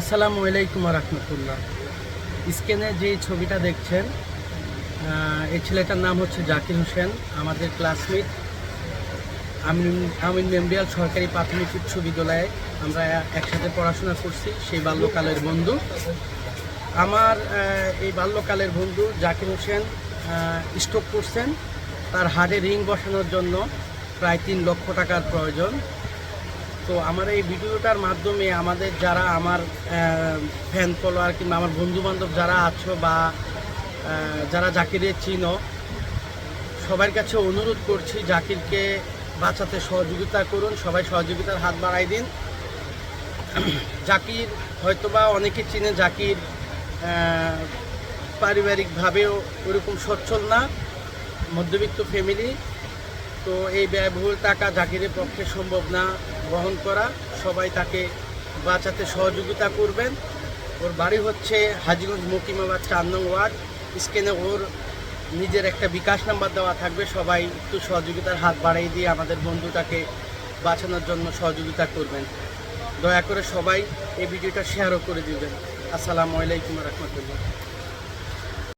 আসসালামু আলাইকুম রহমতুল্লাহ। স্ক্রিনে যে ছবিটা দেখছেন এই ছেলেটার নাম হচ্ছে জাকির হোসেন, আমাদের ক্লাসমেট আমিন মেমোরিয়াল সরকারি প্রাথমিক উচ্চ বিদ্যালয়ে আমরা একসাথে পড়াশোনা করছি, সেই বাল্যকালের বন্ধু। আমার এই বাল্যকালের বন্ধু জাকির হোসেন স্টক করছেন। তার হাড়ে রিং বসানোর জন্য প্রায় তিন লক্ষ টাকার প্রয়োজন। তো আমার এই ভিডিওটার মাধ্যমে আমাদের যারা আমার ফ্যান ফলোয়ার কিংবা আমার বন্ধু বান্ধব যারা আছো বা যারা জাকিরে চিনো, সবার কাছে অনুরোধ করছি জাকিরকে বাঁচাতে সহযোগিতা করুন, সবাই সহযোগিতার হাত বাড়াই দিন। জাকির হয়তোবা অনেকে চিনে, জাকির পারিবারিকভাবেও ওরকম সচ্ছল না, মধ্যবিত্ত ফ্যামিলি তো এই ব্যয়বহুল টাকা জাকিরের পক্ষে সম্ভব না। বহন করা, সবাই তাকে বাঁচাতে সহযোগিতা করবেন। ওর বাড়ি হচ্ছে হাজিগঞ্জ মকিমাবাদ চার নং ওয়ার্ড। স্ক্রিনে ওর নিজের একটা বিকাশ নাম্বার দেওয়া থাকবে। সবাই একটু সহযোগিতার হাত বাড়াই দিয়ে আমাদের বন্ধুটাকে বাঁচানোর জন্য সহযোগিতা করবেন। দয়া করে সবাই এই ভিডিওটা শেয়ারও করে দিবেন। আসসালামু আলাইকুম রহমতুল্লাহ।